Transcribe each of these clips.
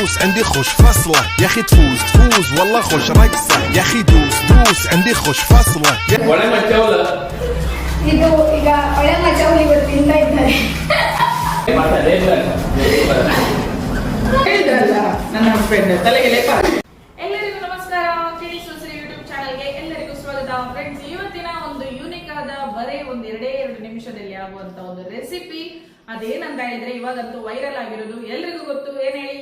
دوس عندي خوش فصلة يا اخي تفوز تفوز والله خوش رقصة يا اخي دوس دوس عندي خوش فصلة يا ಒಳ್ಳೆ ಮಚ್ಚವಲ್ಲ ಇದು ಈಗ ಒಳ್ಳೆ ಮಜಾವಲಿ ಇವತ್ತು ತಿಂತಾ ಇದ್ದಾರೆ ಹೇಳಿದ್ರಲ್ಲ ನನ್ನ ಫ್ರೆಂಡ್ ತಲೆಗೆ ಲೇಪ ಎಲ್ಲರಿಗೂ ನಮಸ್ಕಾರ ಕಿಡಿ ಸುಸ್ರಿ ಯೂಟ್ಯೂಬ್ ಚಾನಲ್ಗೆ ಎಲ್ಲರಿಗೂ ಸ್ವಾಗತ ಫ್ರೆಂಡ್ಸ್ ಇವತ್ತಿನ ಒಂದು ಯೂನಿಕ್ ಆದ ಬರೀ ಒಂದ್ ಎರಡೇ ಎರಡು ನಿಮಿಷದಲ್ಲಿ ಆಗುವಂತ ಒಂದು ರೆಸಿಪಿ ಅದೇನಂತ ಹೇಳಿದ್ರೆ ಇವಾಗಂತೂ ವೈರಲ್ ಆಗಿರೋದು ಎಲ್ರಿಗೂ ಗೊತ್ತು ಏನ್ ಹೇಳಿ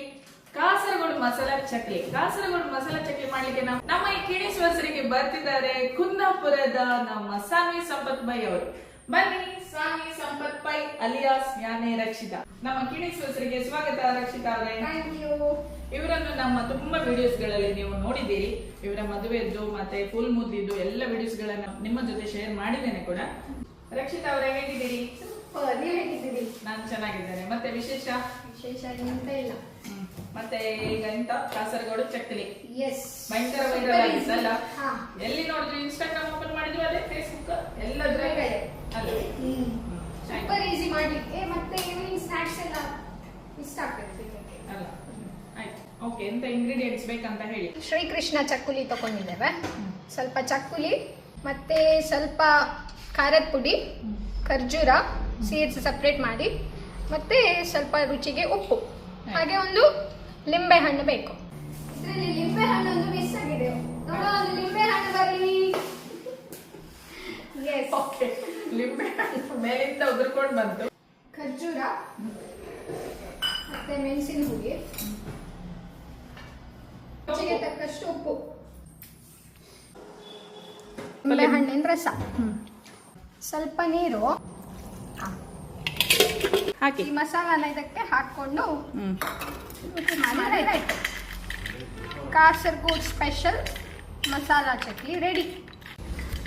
ಕಾಸರಗೋಡು ಮಸಾಲಾ ಚಕ್ಲಿ. ಕಾಸರಗೋಡು ಮಸಾಲಾ ಚಕ್ಲಿ ಮಾಡ್ಲಿಕ್ಕೆ ನಾವು ನಮ್ಮ ಈ ಕಿಣಿ ಸುವಸರಿಗೆ ಬರ್ತಿದ್ದಾರೆ ಕುಂದಾಪುರದ ನಮ್ಮ ಸ್ವಾಮಿ ಸಂಪತ್ ಬೈ ಅವರು. ಬನ್ನಿ ಸ್ವಾಮಿ ಸಂಪತ್ ಬೈ ಅಲಿಯಾಸ್ ಯಾನೆ ರಕ್ಷಿತಾ. ನಮ್ಮ ಕಿಣಿ ಸುವಸರಿಗೆ ಸ್ವಾಗತ ರಕ್ಷಿತಾ ಅವರೇ. ಇವರನ್ನು ನಮ್ಮ ತುಂಬಾ ವಿಡಿಯೋಸ್ಗಳಲ್ಲಿ ನೀವು ನೋಡಿದ್ದೀರಿ. ಇವರ ಮದುವೆದ್ದು ಮತ್ತೆ ಫುಲ್ ಮುದ್ದಿದ್ದು ಎಲ್ಲ ವಿಡಿಯೋಸ್ ಗಳನ್ನ ನಿಮ್ಮ ಜೊತೆ ಶೇರ್ ಮಾಡಿದ್ದೇನೆ ಕೂಡ. ರಕ್ಷಿತಾ ಅವರೇ ಹೇಗಿದ್ದೀರಿ? ನಾನು ಚೆನ್ನಾಗಿದ್ದೇನೆ. ಮತ್ತೆ ವಿಶೇಷ? ವಿಶೇಷ ಎಂತ ಇಲ್ಲ. ಮತ್ತೆ ಈಗ ಎಂತ? ಕಾಸರಗೋಡು ಚಕ್ಕಲಿ ಎಸ್ ಭಯಂಕರ ವೈರಲ್ ಆಗಿತ್ತಲ್ಲ ಎಲ್ಲಿ ನೋಡಿದ್ರು ಇನ್ಸ್ಟಾಗ್ರಾಮ್ ಓಪನ್ ಮಾಡಿದ್ರು ಅದೇ ಫೇಸ್ಬುಕ್ ಎಲ್ಲ ಸೂಪರ್ ಈಸಿ ಮಾಡ್ಲಿಕ್ಕೆ. ಮತ್ತೆ ಈವ್ನಿಂಗ್ ಸ್ನಾಕ್ಸ್ ಎಲ್ಲ ಇಷ್ಟ ಆಗ್ತದೆ ಅಲ್ಲ. ಆಯ್ತು. ಓಕೆ ಎಂತ ಇಂಗ್ರೀಡಿಯೆಂಟ್ಸ್ ಬೇಕಂತ ಹೇಳಿ. ಶ್ರೀಕೃಷ್ಣ ಚಕ್ಕುಲಿ ತಗೊಂಡಿದ್ದೇವೆ. ಸ್ವಲ್ಪ ಚಕ್ಕುಲಿ ಮತ್ತೆ ಸ್ವಲ್ಪ ಖಾರದ ಪುಡಿ ಖರ್ಜೂರ ಸೀಡ್ಸ್ ಸಪ್ರೇಟ್ ಮಾಡಿ ಮತ್ತೆ ಸ್ವಲ್ಪ ರುಚಿಗೆ ಉಪ್ಪು. ಹಾಗೆ ಒಂದು ಲಿಂಬೆ ಹಣ್ಣು ಬೇಕು. ಇದರಲ್ಲಿ ಲಿಂಬೆ ಹಣ್ಣು ಒಂದು ಮಿಸ್ ಆಗಿದೆ. ಒಂದು ಲಿಂಬೆ ಹಣ್ಣು ಬರಲಿ ಎಸ್ ಓಕೆ ಲಿಂಬೆ ಹಣ್ಣು ಮೇಲಿಂದ ಉದುರ್ಕೊಂಡು ಬಂತು ಖರ್ಜೂರ ಮತ್ತೆ ಮೆಣಸಿನ ಹುಡಿ ರುಚಿಗೆ ತಕ್ಕಷ್ಟು ಉಪ್ಪು. ಲಿಂಬೆ ಹಣ್ಣಿನ ರಸ. ಸ್ವಲ್ಪ ನೀರು. ಹಾಕಿ. ಈ ಮಸಾಲಾನ ಇದಕ್ಕೆ ಹಾಕೊಂಡು Kasaragod special masala chakli ready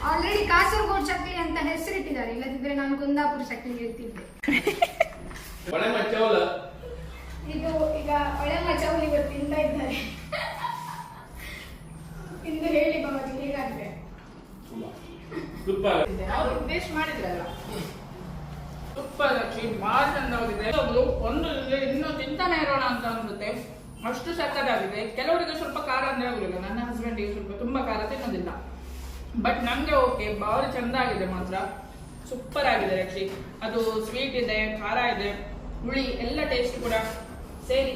already Kasaragod ಚಕ್ಲಿ ಅಂತ ಹೆಸರಿಟ್ಟಿದ್ದಾರೆ. ಇಲ್ಲದಿದ್ರೆ ನಾನು ಕುಂದಾಪುರ ಚಕ್ಲಿ ಹೇಳ್ತಿದ್ದೆ. ಇದು ಈಗ ಒಳ್ಳೆ ಚೌಲಿ ಇವತ್ತು ತಿಂತಾ ಇದ್ದಾರೆ. ಇಂದು ಹೇಳಿ ಬಾಬಾಜಿ ಹೇಗಾಗಿದೆ? ಅವ್ರು ಉದ್ದೇಶ ಮಾಡಿದ್ರಲ್ಲ. ಆಗಿ ಅಂತ ಹೋಗಿದೆ ಒಂದು ಇನ್ನೂ ತಿಂತಾನೆ ಇರೋಣ ಅಂತ ಅನ್ಸುತ್ತೆ ಅಷ್ಟು ಸಕ್ಕದಾಗಿದೆ. ಕೆಲವರಿಗೆ ಸ್ವಲ್ಪ ಖಾರ ಅಂದ್ರೆ ಆಗುದಿಲ್ಲ. ನನ್ನ ಹಸ್ಬೆಂಡಿಗೆ ಸ್ವಲ್ಪ ತುಂಬಾ ಖಾರ ತಿನ್ನೋದಿಲ್ಲ. ಬಟ್ ನಂಗೆ ಓಕೆ ಭಾರಿ ಚಂದ ಆಗಿದೆ ಮಾತ್ರ. ಸೂಪರ್ ಆಗಿದೆ ರಕ್ಷಿ. ಅದು ಸ್ವೀಟ್ ಇದೆ ಖಾರ ಇದೆ ಹುಳಿ ಎಲ್ಲ ಟೇಸ್ಟ್ ಕೂಡ ಸೇರಿ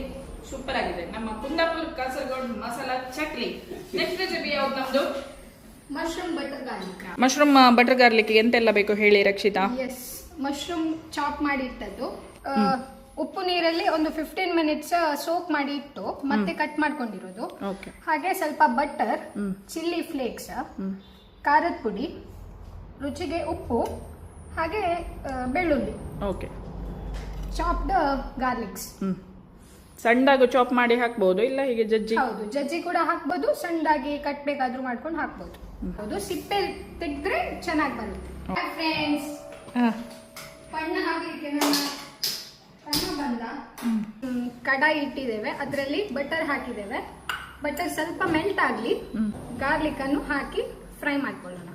ಸೂಪರ್ ಆಗಿದೆ. ನಮ್ಮ ಕುಂದಾಪುರ ಕಾಸರಗೋಡ್ ಮಸಾಲಾ ಚಕ್ಲಿ. ನೆಕ್ಸ್ಟ್ ರೆಸಿಪಿ ಯಾವ್ದು ನಮ್ದು? Mushroom butter garlic mushroom butter garlic ಎಂತೆಲ್ಲ ಬೇಕು ಹೇಳಿ ರಕ್ಷಿತಾ? ಎಸ್ ಮಶ್ರೂಮ್ ಚಾಪ್ ಮಾಡಿ ಇಟ್ಟದ್ದು ಆ, ಉಪ್ಪು ನೀರಲ್ಲಿ ಒಂದು ಫಿಫ್ಟೀನ್ ಮಿನಿಟ್ಸ್ ಸೋಕ್ ಮಾಡಿ ಇಟ್ಟು ಮತ್ತೆ ಕಟ್ ಮಾಡ್ಕೊಂಡಿರೋದು. ಓಕೆ. ಹಾಗೆ ಸ್ವಲ್ಪ ಬಟರ್ ಚಿಲ್ಲಿ ಫ್ಲೇಕ್ಸ್ ಖಾರದ ಪುಡಿ ರುಚಿಗೆ ಉಪ್ಪು ಹಾಗೆ ಬೆಳ್ಳುಳ್ಳಿ. ಓಕೆ. ಚಾಪ್ಡ್ ಗಾರ್ಲಿಕ್ಸ್ ಸಣ್ಣದಾಗಿ ಚಾಪ್ ಮಾಡಿ ಹಾಕ್ಬೋದು ಇಲ್ಲ ಹೀಗೆ ಜಜ್ಜಿ? ಹೌದು ಜಜ್ಜಿ ಕೂಡ ಹಾಕ್ಬೋದು ಸಣ್ಣದಾಗಿ ಕಟ್ ಬೇಕಾದ್ರೂ ಮಾಡ್ಕೊಂಡು ಹಾಕ್ಬೋದು. ಹೌದು ಸಿಪ್ಪೆ ತೆಗೆದ್ರೆ ಚೆನ್ನಾಗಿ ಬರುತ್ತೆ. ಫ್ರೆಂಡ್ಸ್ ಹಾ. ಬಣ್ಣ ಹಾಕಲಿಕ್ಕೆ ನನ್ನ ಬಂದ? ಕಡಾಯಿ ಇಟ್ಟಿದ್ದೇವೆ. ಅದರಲ್ಲಿ ಬಟರ್ ಹಾಕಿದ್ದೇವೆ. ಬಟರ್ ಸ್ವಲ್ಪ ಮೆಲ್ಟ್ ಆಗಲಿ. ಗಾರ್ಲಿಕ್ ಅನ್ನು ಹಾಕಿ ಫ್ರೈ ಮಾಡ್ಕೊಳ್ಳೋಣ.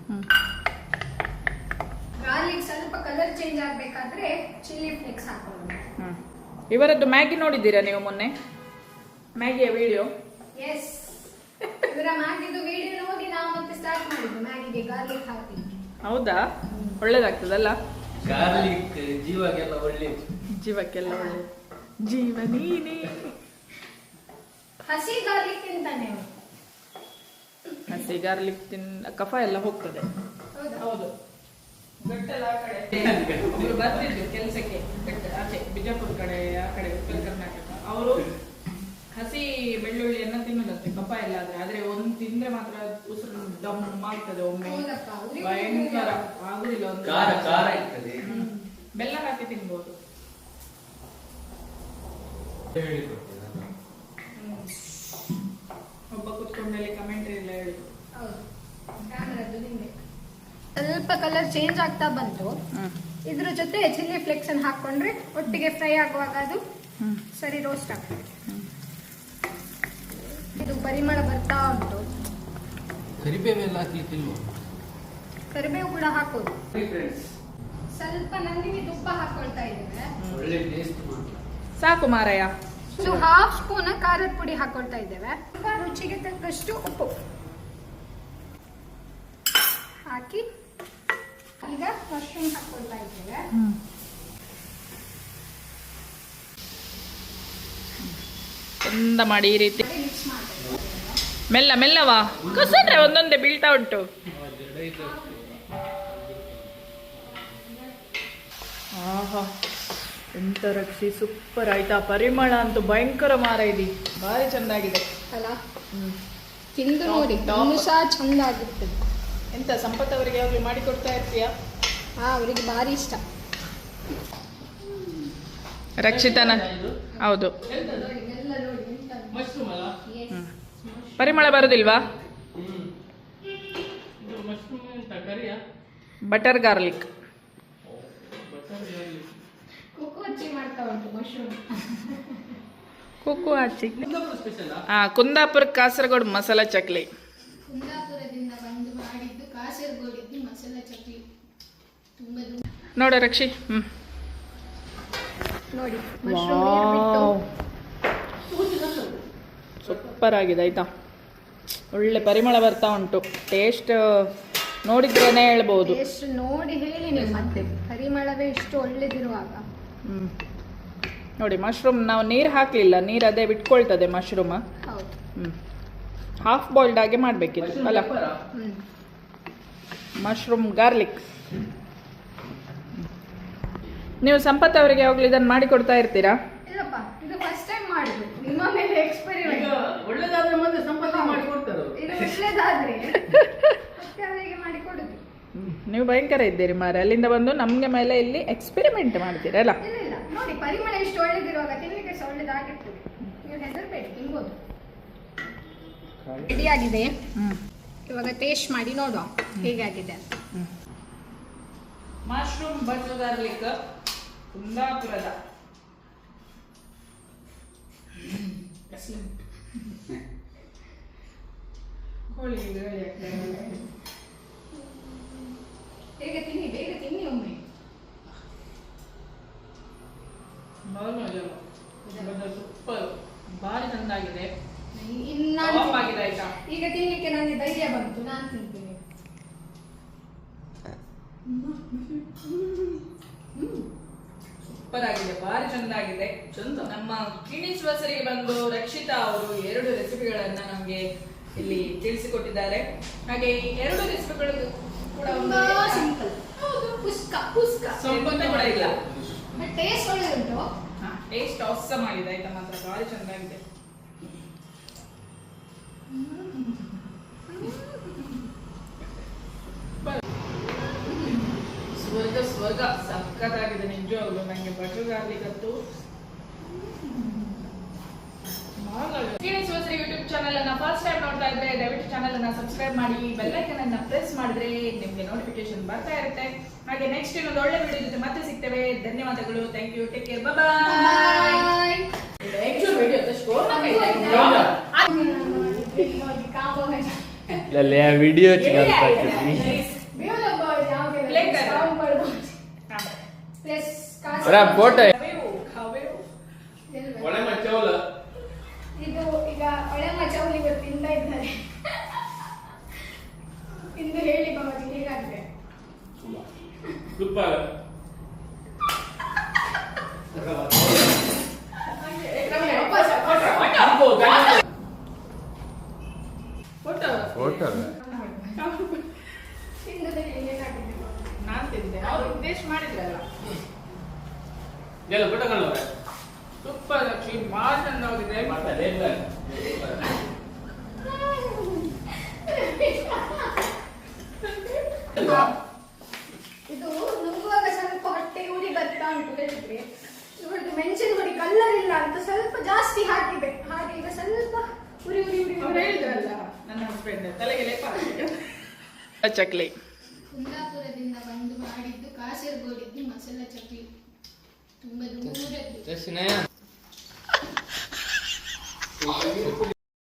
ಗಾರ್ಲಿಕ್ ಸ್ವಲ್ಪ ಕಲರ್ ಚೇಂಜ್ ಆಗಬೇಕಾದ್ರೆ ಚಿಲ್ಲಿ ಫ್ಲೇಕ್ಸ್ ಹಾಕೊಳ್ಳೋಣ. ಇವರದ್ದು ಮ್ಯಾಗಿ ನೋಡಿದ್ದೀರಾ ನೀವು ಮೊನ್ನೆ? ಮ್ಯಾಗಿಯ ವಿಡಿಯೋ ಎಸ್ ಇವರ ಮ್ಯಾಗಿದು ವಿಡಿಯೋ ನೋಡಿ ನಾವು ಮತ್ತೆ ಸ್ಟಾರ್ಟ್ ಮಾಡಿದ್ದು ಮ್ಯಾಗಿಗೆ ಗಾರ್ಲಿಕ್ ಹಾಕಿ ಹೌದಾ? ಒಳ್ಳೇದಾಗ್ತದಲ್ಲ? ಗಾರ್ಲಿಕ್ ಜೀವಕ್ಕೆಲ್ಲ ಒಳ್ಳೇದು. ಜೀವಕ್ಕೆಲ್ಲ ಒಳ್ಳೆ ಜೀವ ನೀನೇ. ಹಸಿ ಗಾರ್ಲಿಕ್ ತಿಂತಾನೆ ಅವನು. ಹಸಿ ಗಾರ್ಲಿಕ್ ತಿನ್ ಕಫ ಎಲ್ಲ ಹೋಗ್ತದೆ. ಹೌದಾ. ಹೌದು. ಗಟ್ಟೆಲ್ಲ ಆ ಕಡೆ. ಒಬ್ರು ಬರ್ತಿದ್ರು ಕೆಲಸಕ್ಕೆ. ಆಚೆ ಬಿಜಾಪುರ ಕಡೆ ಆ ಕಡೆ ಉತ್ತರ ಕರ್ನಾಟಕ. ಅವರು ಹಸಿ ಬೆಳ್ಳುಳ್ಳಿಯನ್ನ ತಿನ್ನೋದಂತೆ ಕಫ ಎಲ್ಲ ಆದ್ರೆ. ಆದ್ರೆ ಒಂದ್ ತಿಂದ್ರೆ ಮಾತ್ರ ಉಸಿರು ದಮ್ ಆಗ್ತದೆ ಒಮ್ಮೆ. ಭಯಂಕರ ಆಗುದಿಲ್ಲ ಒಂದು ಖಾರ ಖಾರ ಇರ್ತದೆ. ಹ್ಮ್. ಬೆಲ್ಲ ಹಾಕಿ ತಿನ್ಬೋದು. ಹೇಳಿಕೊಡ್ತೇನೆ ನಾನು. ಒಬ್ಬ ಕುತ್ಕೊಂಡಲ್ಲಿ ಕಮೆಂಟ್ರಿ ಎಲ್ಲ ಹೇಳಿ. ಸ್ವಲ್ಪ ಕಲರ್ ಚೇಂಜ್ ಆಗ್ತಾ ಬಂತು. ಇದ್ರ ಜೊತೆ ಚಿಲ್ಲಿ ಫ್ಲೆಕ್ಸ್ ಅನ್ನು ಹಾಕೊಂಡ್ರೆ ಒಟ್ಟಿಗೆ ಫ್ರೈ ಆಗುವಾಗ ಅದು ಸರಿ ರೋಸ್ಟ್ ಆಗ್ತದೆ. ಇದು ಪರಿಮಳ ಬರ್ತಾ ಉಂಟು. ಕರಿಬೇವೆಲ್ಲ ಹಾಕ್ಲಿಕ್ಕಿಲ್ವ? ಕರಿಬೇವು ಕೂಡ ಹಾಕೋದು ಫ್ರೆಂಡ್ಸ್ ಸ್ವಲ್ಪ ನಂದಿನಿ ತುಪ್ಪ ಹಾಕೊಳ್ತಾ ಇದ್ದೇವೆ. ಒಳ್ಳೆ ಟೇಸ್ಟ್ ಸಾಕು ಮಾರಾಯ ಒಂದು ಹಾಫ್ ಸ್ಪೂನ್ ಖಾರದ ಪುಡಿ ಹಾಕೊಳ್ತಾ ಇದ್ದೇವೆ. ತುಂಬಾ ರುಚಿಗೆ ತಕ್ಕಷ್ಟು ಉಪ್ಪು. ಹಾಕಿ. ಈಗ ಮಶ್ರೂಮ್ ಹಾಕೊಳ್ತಾ ಇದ್ದೇವೆ. ಚಂದ ಮಾಡಿ ಈ ರೀತಿ. ಮಿಕ್ಸ್ ಮೆಲ್ಲ ಮೆಲ್ಲವಾ ಕಸಂದ್ರೆ ಒಂದೊಂದೇ ಬೀಳ್ತಾ ಉಂಟು. ಆಹಾ ಎಂತ ರಕ್ಷಿ ಸೂಪರ್ ಆಯ್ತಾ. ಪರಿಮಳ ಅಂತೂ ಭಯಂಕರ ಮಾರ ಇದೆ. ಭಾರಿ ಚೆಂದಾಗಿದೆ ಅಲ್ಲ ತಿಂದು ನೋಡಿ ಸಹ ಚಂದ ಆಗಿರ್ತದೆ ಎಂತ ಸಂಪತ್ ಅವರಿಗೆ ಯಾವಾಗಲೂ ಮಾಡಿ ಕೊಡ್ತಾ ಇರ್ತೀಯಾ? ಹಾ ಅವರಿಗೆ ಭಾರಿ ಇಷ್ಟ. ರಕ್ಷಿತನ. ಹೌದು ನೋಡಿ ಎಲ್ಲ ನೋಡಿ ಎಂತ ಮಶ್ರೂಮ್ ಅಲ್ಲ Yes. ಪರಿಮಳ ಬರುದಿಲ್ವಾ? ಇದು ಮಶ್ರೂಮ್ ಅಂತ ಬಟರ್ ಗಾರ್ಲಿಕ್. ಕುಕ್ಕು ಹಚ್ಚಿ ಹಾ ಕುಂದಾಪುರ ಕಾಸರಗೋಡು ಮಸಾಲಾ ಚಕ್ಲಿ. ಕುಂದಾಪುರದಿಂದ ಬಂದು ಮಾಡಿದ್ದು ಕಾಸರಗೋಡಿದ್ದು ಮಸಾಲ ಚಕ್ಲಿ. ತುಂಬ ನೋಡ ರಕ್ಷಿ ಹ್ಮ್. ನೋಡಿ ಸೂಪರ್ ಆಗಿದೆ ಆಯ್ತಾ? ಒಳ್ಳೆ ಪರಿಮಳ ಬರ್ತಾ ಉಂಟು. ಟೇಸ್ಟ್ ನೋಡಿದ್ರೇನೆ ಹೇಳ್ಬೋದು. ಎಷ್ಟು ನೋಡಿ ಹೇಳಿ ನೀವು ಮತ್ತೆ. ಪರಿಮಳವೇ ಇಷ್ಟು ಒಳ್ಳೆದಿರುವಾಗ. ಹ್ಮ್. ನೋಡಿ ಮಶ್ರೂಮ್ ನಾವು ನೀರು ಹಾಕಲಿಲ್ಲ. ನೀರ್ ಅದೇ ಬಿಟ್ಕೊಳ್ತದೆ ಮಶ್ರೂಮ್ ಹೌದು. ಹ್ಮ್. ಹಾಫ್ ಬಾಯ್ಲ್ಡ್ ಆಗಿ ಮಾಡಬೇಕಿತ್ತು. ಅಲ್ಲ ಮಶ್ರೂಮ್ ಗಾರ್ಲಿಕ್ ನೀವು ಸಂಪತ್ ಅವರಿಗೆ ಯಾವಾಗ್ಲೂ ಇದನ್ನ ಮಾಡಿ ಕೊಡ್ತಾ ಇರ್ತೀರಾ? ಮಾಡುದು ನಿಮ್ಮ ಮೇಲೆ ಎಕ್ಸ್ಪೆರಿಮೆಂಟ್ ಒಳ್ಳೇದಾದ್ರೆ ಮುಂದೆ ಸಂಪಾದನೆ ಮಾಡಿ ಕೊಡ್ತಾರೆ. ಇದು ಒಳ್ಳೇದಾದ್ರೆ. ಮತ್ತೆ ಅವರಿಗೆ ಮಾಡಿ ಕೊಡುದು ನೀವು ಭಯಂಕರ ಇದ್ದೀರಿ ಮಾರೆ. ಅಲ್ಲಿಂದ ಬಂದು ನಮಗೆ ಮೇಲೆ ಇಲ್ಲಿ ಎಕ್ಸ್ಪೆರಿಮೆಂಟ್ ಮಾಡ್ತೀರಲ್ಲ ಇಲ್ಲ ಇಲ್ಲ. ನೋಡಿ ಪರಿಮಳ ಎಷ್ಟು ಒಳ್ಳೇದಿರುವಾಗ ತಿನ್ಲಿಕ್ಕೆ ಸಹ ಒಳ್ಳೇದಾಗಿರ್ತದೆ. ನೀವು ಹೆದರ್ಬೇಡಿ ತಿನ್ಬೋದು. ರೆಡಿ ಆಗಿದೆ? ಇವಾಗ ಟೇಸ್ಟ್ ಮಾಡಿ ನೋಡುವ. ಹೇಗಾಗಿದೆ ಮಶ್ರೂಮ್ ಬಟರ್ ಗಾರ್ಲಿಕ್ ಕುಂದಾಪುರದ. ಕೋಳಿ ಹೇಳಿ ಆಗ್ತದೆ. ಬೇಗ ತಿನ್ನಿ ಬೇಗ ತಿನ್ನಿ ಒಮ್ಮೆ. ಸೂಪರ್. ಭಾರಿ ನಂದಾಗಿದೆ. ಆಗಿದೆ ಆಯ್ತಾ? ಈಗ ತಿನ್ಲಿಕ್ಕೆ ನನಗೆ ಧೈರ್ಯ ಬಂತು ನಾನು ತಿಂತೀನಿ. ಸೂಪರ್ ಆಗಿದೆ ಭಾರಿ ಚಂದಾಗಿದೆ. ಚಂದ. ನಮ್ಮ ಕಿಣಿಸುವಸರಿಗೆ ಬಂದು ರಕ್ಷಿತಾ ಅವರು ಎರಡು ರೆಸಿಪಿಗಳನ್ನ ನಮಗೆ ಇಲ್ಲಿ ತಿಳಿಸಿಕೊಟ್ಟಿದ್ದಾರೆ. ಹಾಗೆ ಈ ಎರಡು ರೆಸಿಪಿಗಳು ಕೂಡ ಒಂದು ತುಂಬಾ ಸಿಂಪಲ್. ಪುಷ್ಕ ಪುಷ್ಕ. ಸಂಬಂಧ ಕೂಡ ಇಲ್ಲ. ಬಟ್ ಟೇಸ್ಟ್ ಒಳ್ಳೆ ಉಂಟು ಟೇಸ್ಟ್ ಅವಸಮ್ ಆಗಿದೆ. ಆಯ್ತಾ ಮಾತ್ರ. ಭಾರಿ ಚಂದಾಗಿದೆ. ಸ್ವರ್ಗ ಸಖತ್ತಾಗಿದೆ ನಿಜವಾಗ್ಲು ನಂಗೆ ಬಟರ್ ಗಾರ್ಲಿಕ್ ಅಂತೂ ಯೂಟ್ಯೂಬ್ ಚಾನಲ್ ಅನ್ನ ಫಸ್ಟ್ ಟೈಮ್ ನೋಡ್ತಾ ಇದ್ರೆ ದಯವಿಟ್ಟು ಚಾನಲ್ ಅನ್ನ ಸಬ್ಸ್ಕ್ರೈಬ್ ಮಾಡಿ ಬೆಲ್ಲೈಕನ್ ಐಕನ್ ಅನ್ನ ಪ್ರೆಸ್ ಮಾಡಿದ್ರೆ ನಿಮ್ಗೆ ನೋಟಿಫಿಕೇಶನ್ ಬರ್ತಾ ಇರುತ್ತೆ. ಹಾಗೆ ನೆಕ್ಸ್ಟ್ ಇನ್ನೊಂದು ಒಳ್ಳೆ ವಿಡಿಯೋ ಜೊತೆ ಮತ್ತೆ ಸಿಗ್ತೇವೆ. ಧನ್ಯವಾದಗಳು. Thank you take care bye video Play ಬರ ಫೋಟೋ ಇದು ಒಳ್ಳೆ ಇದು ಈಗ ಇವತ್ತು ತಿಂತಾ ಇದ್ದಾರೆ. ಇಂದು ಹೇಳಿ ಬಾಬಾಜಿ ಹೇಗಾಗಿದೆ? ಸೂಪರ್ ಹೋಟೆಲ್ ತಿಂದು ಹೇಳಿ ಹೇಗಾಗಿದೆ ನಾನ್ ತಿಂದೆ ಅವ್ರು ಟೇಸ್ಟ್ ಮಾಡಿದ್ರಲ್ಲ ಎಲ್ಲ ಫೋಟೋ ತುಪ್ಪದಕ್ಷಿ ಸೂಪರ್ ಅಕ್ಷಿ ಭಾಳ ಚಂದಾಗಿದೆ ಇಲ್ಲ ಇದು ನುಂಗುವಾಗ ಸ್ವಲ್ಪ ಹೊಟ್ಟೆ ಉರಿ ಬರ್ತಾ ಉಂಟು ಹೇಳಿದ್ರೆ. ಇವ್ರದ್ದು ಮೆಣಸಿನ ಹುಡಿ ಕಲ್ಲರ್ ಇಲ್ಲ ಅಂತ ಸ್ವಲ್ಪ ಜಾಸ್ತಿ ಹಾಕಿದೆ. ಹಾಗೆ ಈಗ ಸ್ವಲ್ಪ ಉರಿ ಉರಿ ಉರಿ ಅವ್ರು ಹೇಳಿದ್ರಲ್ಲ ನನ್ನ ಹಸ್ಬೆಂಡ್ ತಲೆಗೆ ಲೇಪ. ಚಕ್ಲಿ. ಕುಂದಾಪುರದಿಂದ ಬಂದು ಮಾಡಿದ್ದು ಕಾಸರಗೋಡಿದ್ದು ಮಸಾಲ ಚಕ್ಲಿ. Tessinaya.